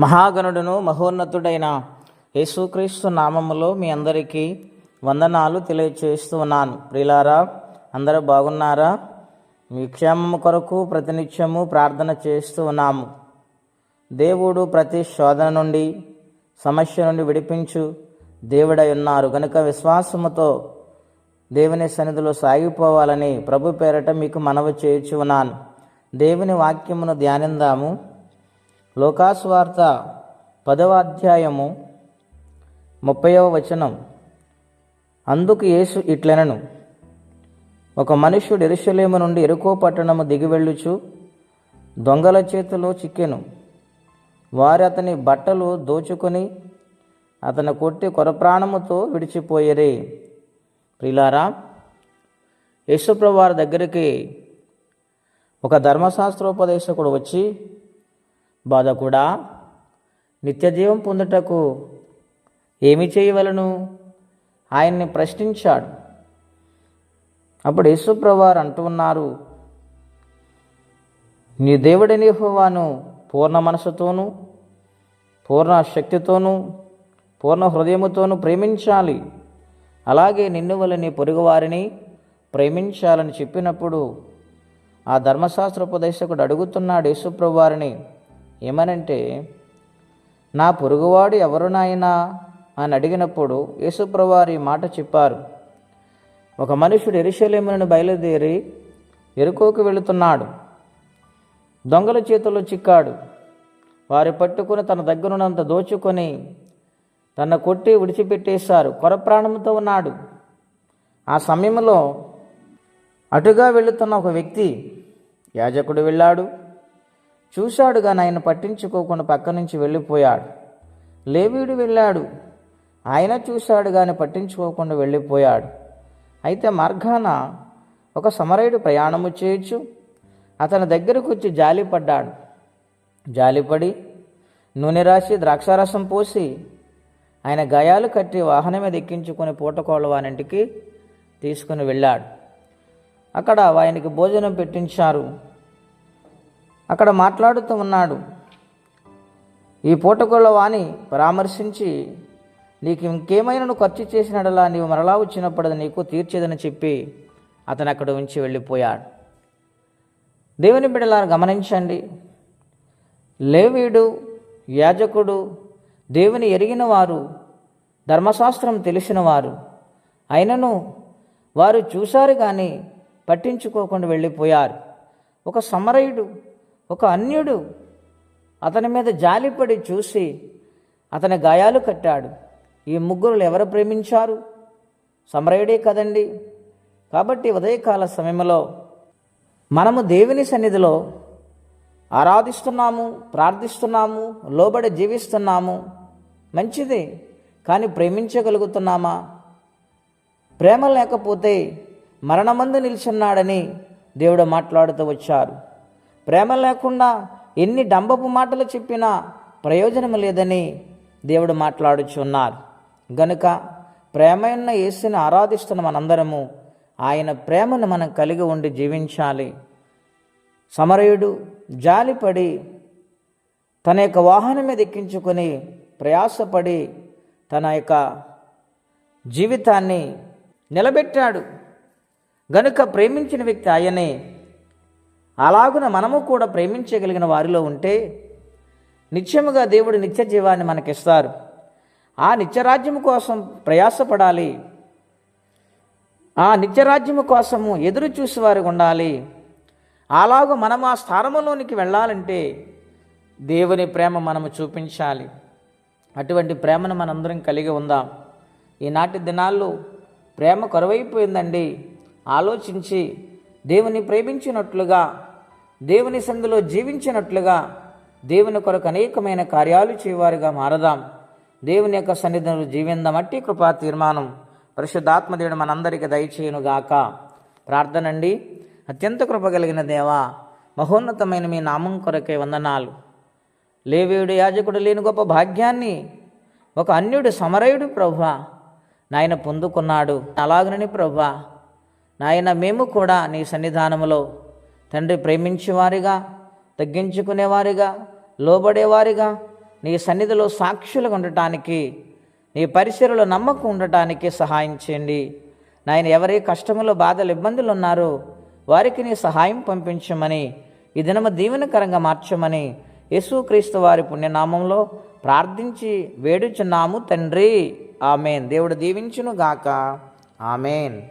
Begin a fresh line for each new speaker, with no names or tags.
మహాగణుడును మహోన్నతుడైన యేసుక్రీస్తు నామములో మీ అందరికీ వందనాలు తెలియచేస్తూ ఉన్నాను. ప్రియులారా అందరూ బాగున్నారా? మీ క్షేమము కొరకు ప్రతినిత్యము ప్రార్థన చేస్తూ ఉన్నాము. దేవుడు ప్రతి శోధన నుండి సమస్య నుండి విడిపించు దేవుడై ఉన్నారు. కనుక విశ్వాసముతో దేవుని సన్నిధిలో సాగిపోవాలని ప్రభు పేరట మీకు మనవి చేయుచు ఉన్నాను. దేవుని వాక్యమును ధ్యానిందాము. లోకాస్వార్త పదవ అధ్యాయము ముప్పైవ వచనం. అందుకు యేసు ఇట్లనను ఒక మనుష్యుడు ఎరుషలేము నుండి ఎరుకో పట్టణము దిగి వెళ్ళుచు దొంగల చేతిలో చిక్కెను. వారు అతని బట్టలు దోచుకొని అతను కొట్టి కొరప్రాణముతో విడిచిపోయేరే. ప్రిలారా యేసుప్రభు దగ్గరికి ఒక ధర్మశాస్త్రోపదేశకుడు వచ్చి బాధకుడా నిత్యజీవం పొందుటకు ఏమి చేయవలను? ఆయన్ని ప్రశ్నించాడు. అప్పుడు యేసుప్రవారు అంటూ ఉన్నారు నీ దేవుడని హోవాను పూర్ణ మనసుతోనూ పూర్ణ శక్తితోనూ పూర్ణ హృదయముతోనూ ప్రేమించాలి. అలాగే నిన్ను వల్ల నీ పొరుగువారిని ప్రేమించాలని చెప్పినప్పుడు ఆ ధర్మశాస్త్రోపదేశకుడు అడుగుతున్నాడు యేసుప్రవారిని వారిని ఏమనంటే నా పొరుగువాడు ఎవరు నాయనా? అని అడిగినప్పుడు యేసుప్రవారి మాట చెప్పారు. ఒక మనుషుడు ఎరుశలేమును బయలుదేరి ఎరుకోకు వెళుతున్నాడు. దొంగల చేతుల్లో చిక్కాడు. వారి పట్టుకుని తన దగ్గరున్నంత దోచుకొని తన కొట్టి విడిచిపెట్టేశారు. కొరప్రాణంతో ఉన్నాడు. ఆ సమయంలో అటుగా వెళుతున్న ఒక వ్యక్తి యాజకుడు వెళ్ళాడు. చూశాడు కానీ ఆయన పట్టించుకోకుండా పక్క నుంచి వెళ్ళిపోయాడు. లేవీడు వెళ్ళాడు. ఆయన చూశాడు కానీ పట్టించుకోకుండా వెళ్ళిపోయాడు. అయితే మార్గాన ఒక సమరయుడు ప్రయాణము చేయొచ్చు. అతని దగ్గరకు వచ్చి జాలిపడ్డాడు జాలిపడి నూనె రాసి ద్రాక్షారసం పోసి ఆయన గాయాలు కట్టి వాహనం మీద ఎక్కించుకొని పూటకోళ్ళ వానింటికి తీసుకుని వెళ్ళాడు. అక్కడ ఆయనకి భోజనం పెట్టించారు. అక్కడ మాట్లాడుతూ ఉన్నాడు. ఈ పూటకోళ్ళ వాణి పరామర్శించి నీకు ఇంకేమైనా ఖర్చు చేసినడలా నీవు మరలా వచ్చినప్పుడు అది నీకు తీర్చేదని చెప్పి అతను అక్కడ ఉంచి వెళ్ళిపోయాడు. దేవుని బిడ్డలను గమనించండి. లేవీడు యాజకుడు దేవుని ఎరిగిన వారు ధర్మశాస్త్రం తెలిసిన వారు అయినను వారు చూశారు కానీ పట్టించుకోకుండా వెళ్ళిపోయారు. ఒక సమరయుడు ఒక అన్యుడు అతని మీద జాలిపడి చూసి అతని గాయాలు కట్టాడు. ఈ ముగ్గురు ఎవరు ప్రేమించారు? సమరయుడే కదండి. కాబట్టి ఉదయకాల సమయంలో మనము దేవుని సన్నిధిలో ఆరాధిస్తున్నాము ప్రార్థిస్తున్నాము లోబడి జీవిస్తున్నాము. మంచిది. కానీ ప్రేమించగలుగుతున్నామా? ప్రేమ లేకపోతే మరణమందు నిల్చున్నాడని దేవుడు మాట్లాడుతూ వచ్చారు. ప్రేమ లేకుండా ఎన్ని డంబపు మాటలు చెప్పినా ప్రయోజనం లేదని దేవుడు మాట్లాడుచున్నారు గనుక ప్రేమైన యేసుని ఆరాధిస్తున్న మనందరము ఆయన ప్రేమను మనం కలిగి ఉండి జీవించాలి. సమరయుడు జాలిపడి తన యొక్క వాహనం మీద ఎక్కించుకొని ప్రయాసపడి తన యొక్క జీవితాన్ని నిలబెట్టాడు. గనుక ప్రేమించిన వ్యక్తి ఆయనే అలాగున మనము కూడా ప్రేమించగలిగిన వారిలో ఉంటే నిత్యముగా దేవుడు నిత్య జీవాన్ని మనకిస్తారు. ఆ నిత్యరాజ్యము కోసం ప్రయాసపడాలి. ఆ నిత్యరాజ్యము కోసము ఎదురు చూసేవారు ఉండాలి. అలాగూ మనం ఆ స్థానములోనికి వెళ్ళాలంటే దేవుని ప్రేమ మనము చూపించాలి. అటువంటి ప్రేమను మనందరం కలిగి ఉందాం. ఈనాటి దినాల్లో ప్రేమ కరువైపోయిందండి. ఆలోచించి దేవుని ప్రేమించినట్లుగా దేవుని సందులో జీవించినట్లుగా దేవుని కొరకు అనేకమైన కార్యాలు చేయవారుగా మారదాం. దేవుని యొక్క సన్నిధిలో జీవిందమట్టి కృపా తీర్మానం. పరిశుద్ధాత్మదేవుడు మనందరికీ దయచేయునుగాక. ప్రార్థనండి. అత్యంత కృప కలిగిన దేవా మహోన్నతమైన మీ నామం కొరకే వందనాలు. లేవేయుడు యాజకుడు లేని గొప్ప భాగ్యాన్ని ఒక అన్యుడు సమరయుడు ప్రభా నాయన పొందుకున్నాడు. అలాగనని ప్రభా నాయన మేము కూడా నీ సన్నిధానములో తండ్రి ప్రేమించేవారిగా తగ్గించుకునేవారిగా లోబడేవారిగా నీ సన్నిధిలో సాక్షులుగా ఉండటానికి నీ పరిసరలో నమ్మకం ఉండటానికి సహాయం చేయండి. నాయన ఎవరి కష్టములో బాధలు ఇబ్బందులు ఉన్నారో వారికి నీ సహాయం పంపించమని ఈ దినము దీవెనకరంగా మార్చమని యేసుక్రీస్తు వారి పుణ్యనామంలో ప్రార్థించి వేడుచున్నాము తండ్రి. ఆమెన్. దేవుడు దీవించును గాక ఆమెన్.